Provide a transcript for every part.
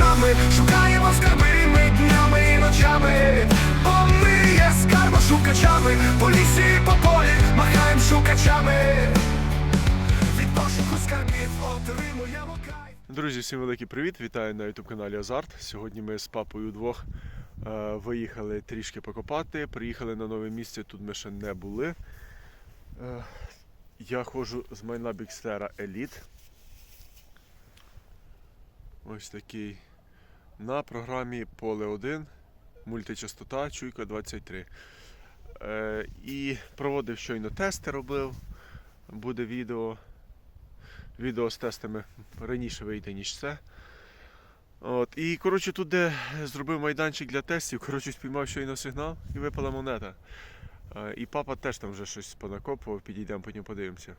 шукачами, шукаємо скарби ми днями і ночами, бо ми є скарбошукачами, по лісі по полі махаємо шукачами. Від пошуку скарбів отримуємо кайф. Друзі, всім великий привіт! Вітаю на youtube каналі Азарт. Сьогодні ми з папою удвох е, виїхали трішки покопати. Приїхали на нове місце, тут ми ще не були. Е, я ходжу з майна Бікстера Elite. Ось такий. На програмі Поле 1, мультичастота, чуйка 23. Е, і проводив щойно тести робив. Буде відео. Відео з тестами раніше вийде, ніж це. От. І коротше, тут де зробив майданчик для тестів, коротше, спіймав щойно сигнал і випала монета. Е, І папа теж там вже щось понакопував, підійдемо, потім подивимося.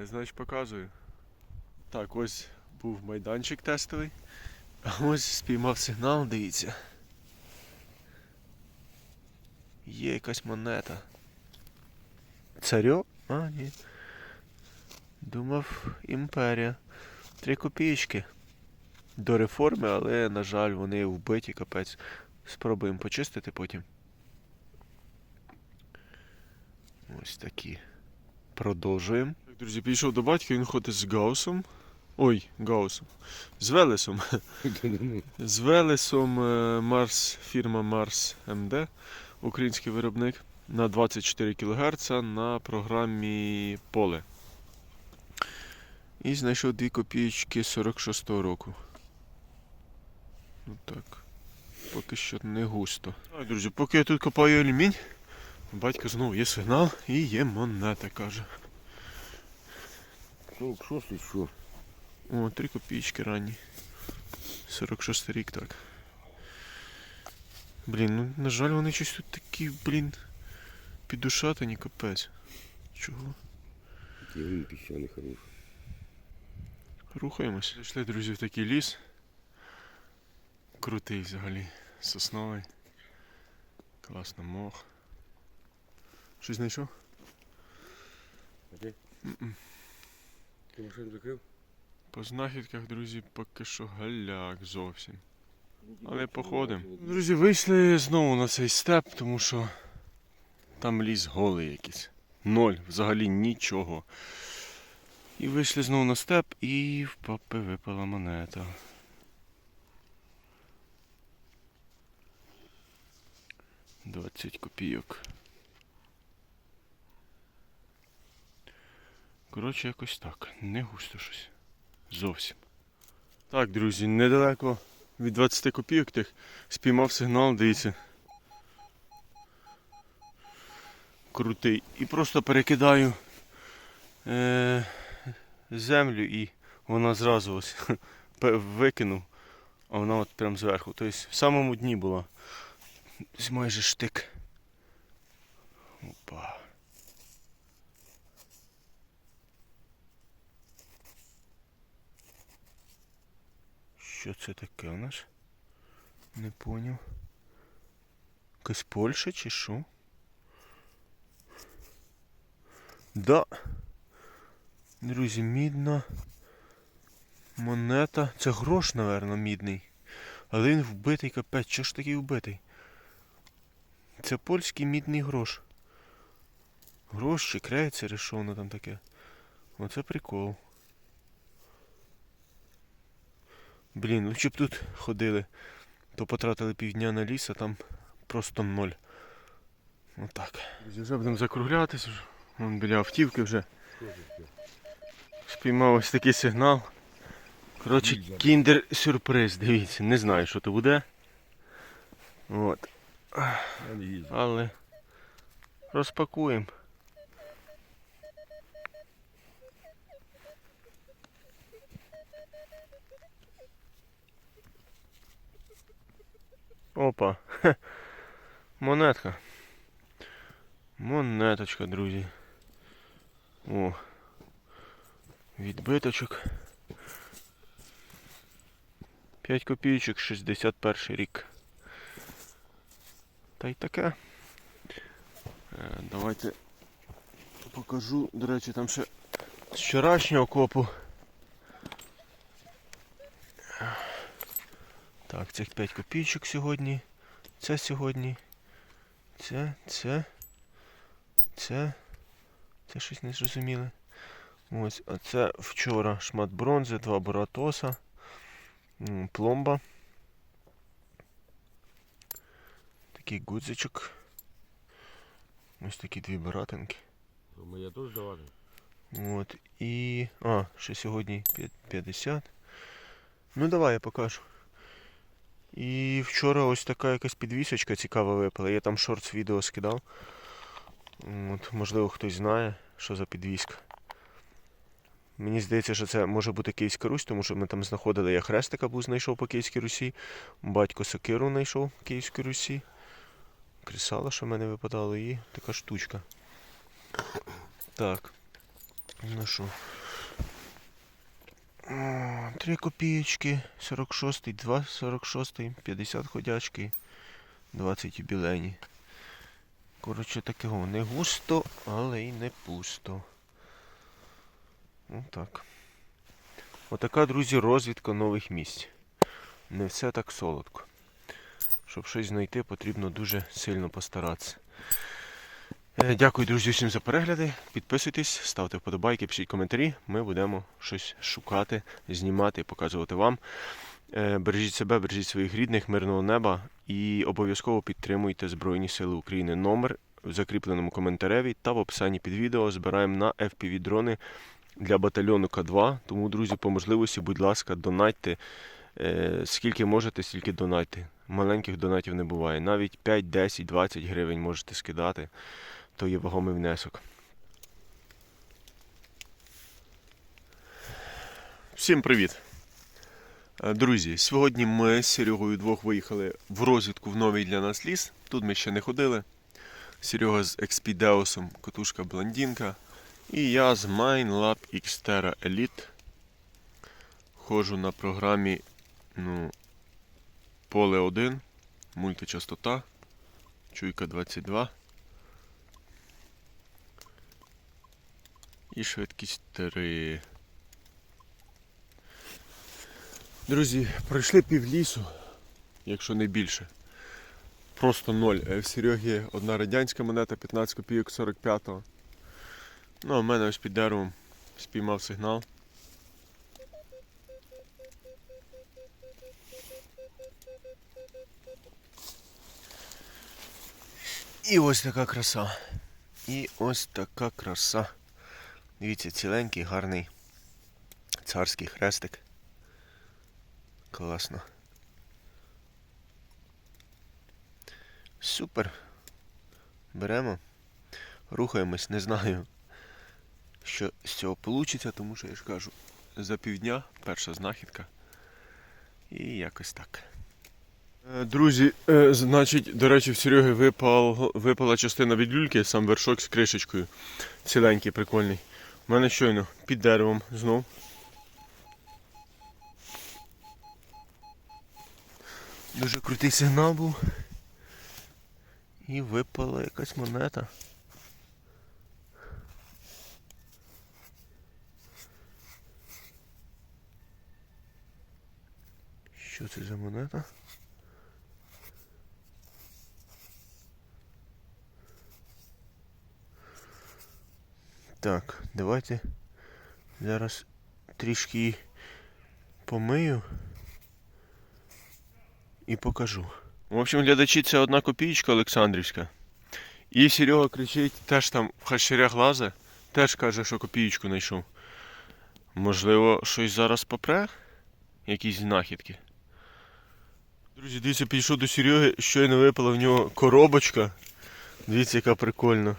Е, Значить, показую. Так, ось був майданчик тестовий. А ось спіймав сигнал, дивіться. Є якась монета. Царьо? А, ні. Думав, імперія. Три копійки. До реформи, але, на жаль, вони вбиті, капець. Спробуємо почистити потім. Ось такі. Продовжуємо. Так, друзі, підійшов до батька, він ходить з Гаусом. Ой, Гаусом. З Велесом. З Велесом е, Марс, фірма Марс МД, український виробник на 24 кГц на програмі Поле. І знайшов 2 копійки 46-го року. Ну так. Поки що не густо. Так, друзі, поки я тут копаю алюмінь, батько знову є сигнал і є монета, каже. 46 що? О, 3 копійки ранні. 46 рік, так. Блін, ну на жаль, вони щось тут такі, блін, підушатані, капець. Чого? Він піщаний хороший. Рухаємось. Зайшли, друзі, в такий ліс. Крутий взагалі. Сосновий. Класно мох. Щось знайшов? М-м. Ти машину закрив? По знахідках, друзі, поки що галяк зовсім. Але походимо. Друзі, вийшли знову на цей степ, тому що там ліс голий якийсь. Ноль, взагалі нічого. І вийшли знову на степ і в папи випала монета. Двадцять копійок. Коротше, якось так. Не густо щось. Зовсім. Так, друзі, недалеко від 20 копійок тих спіймав сигнал, дивіться. Крутий. І просто перекидаю е- землю і вона зразу ось викинув, а вона от прям зверху. Тобто в самому дні була. Ось майже штик. Опа. Що це таке у нас? Не поняв. Якась Польща чи що? Да. Друзі, мідна монета. Це грош, напевно, мідний. Але він вбитий капець. Чого ж такий вбитий? Це польський мідний грош. Грош чи крейцер, що воно там таке? Оце прикол. Блін, лучше б тут ходили, то потратили півдня на ліс, а там просто ноль. Отак. Друзі, вже будемо закруглятися. Вон біля автівки вже. Спіймав ось такий сигнал. Коротше, кіндер сюрприз, дивіться, не знаю, що то буде. От. Але розпакуємо. Опа. Хе. Монетка. Монеточка, друзі. О. Відбиточок. 5 копійочок, 61 рік. Та й таке. Е, Давайте покажу. До речі, там ще з вчорашнього копу. Так, цих 5 копійочок сьогодні. Це сьогодні. Це, це. Це. Це щось не зрозуміле. Ось, а це вчора шмат бронзи, два боратоса, пломба. Такий гудзичок. Ось такі дві баратинки. Моя теж давати. От. І. А, ще сьогодні 50. Ну давай я покажу. І вчора ось така якась підвісочка цікава випала. Я там шортс відео скидав. От, можливо, хтось знає, що за підвіска. Мені здається, що це може бути Київська Русь, тому що ми там знаходили, я хрестика був знайшов по Київській Русі, батько сокиру знайшов в Київській Русі. Кресало, що в мене випадало, і така штучка. Так. Ну що. Три копієчки, 46, 2, 46, 50 ходячки, 20 юбілейні. Коротше, такого не густо, але й не пусто. Отак. Отака, друзі, розвідка нових місць. Не все так солодко. Щоб щось знайти, потрібно дуже сильно постаратися. Е, Дякую, друзі, всім за перегляди. Підписуйтесь, ставте вподобайки, пишіть коментарі. Ми будемо щось шукати, знімати, показувати вам. Е, Бережіть себе, бережіть своїх рідних, мирного неба і обов'язково підтримуйте Збройні Сили України. Номер в закріпленому коментареві та в описанні під відео збираємо на FPV дрони для батальйону К2. Тому, друзі, по можливості, будь ласка, донатьте. Е, Скільки можете, стільки донатьте. Маленьких донатів не буває. Навіть 5, 10, 20 гривень можете скидати то є вагомий внесок. Всім привіт! Е, Друзі, сьогодні ми з Серегою двох виїхали в розвідку в новий для нас ліс. Тут ми ще не ходили. Серега з Експідеусом, котушка блондинка. І я з MineLab Xterra Elite. Ходжу на програмі ну, Поле 1, мультичастота, чуйка 22. І швидкість 3. Друзі, пройшли пів лісу, якщо не більше. Просто ноль. Е, В Серегі одна радянська монета, 15 копійок 45-го. Ну, а в мене ось під деревом спіймав сигнал. І ось така краса. І ось така краса. Дивіться, ціленький, гарний царський хрестик. Класно. Супер. Беремо. Рухаємось, не знаю, що з цього вийде, тому що я ж кажу, за півдня перша знахідка. І якось так. Е, Друзі, е, значить, до речі, в Сереги випал, випала частина від люльки, сам вершок з кришечкою. Ціленький, прикольний. У мене щойно під деревом знов. Дуже крутий сигнал був. І випала якась монета. Що це за монета? Так, давайте зараз трішки помию і покажу. В общем, глядачі, це одна копійка Олександрівська. І Серега кричить, теж там в хащарях лазе, теж каже, що копієчку знайшов. Можливо, щось зараз попре? Якісь знахідки. Друзі, дивіться, підійшов до Сереги, щойно випала в нього коробочка. Дивіться, яка прикольна.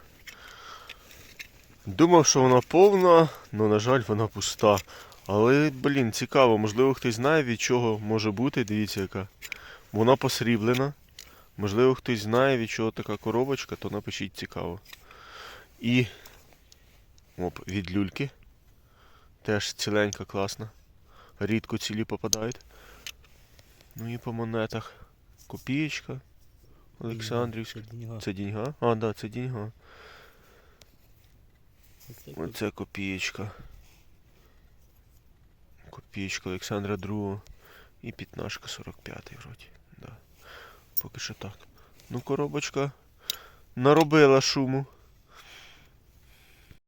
Думав, що вона повна, але, на жаль, вона пуста. Але, блін, цікаво, можливо, хтось знає, від чого може бути. Дивіться, яка. Вона посріблена. Можливо, хтось знає, від чого така коробочка, то напишіть цікаво. І. Оп, від люльки. Теж ціленька, класна. Рідко цілі попадають. Ну і по монетах. Копієчка. Олександрівська. Це діньга? А, так, да, це діньга. Оце копієчка. Копієчка Олександра II. І п'ятнашка 45 вроді. Да. Поки що так. Ну, коробочка наробила шуму.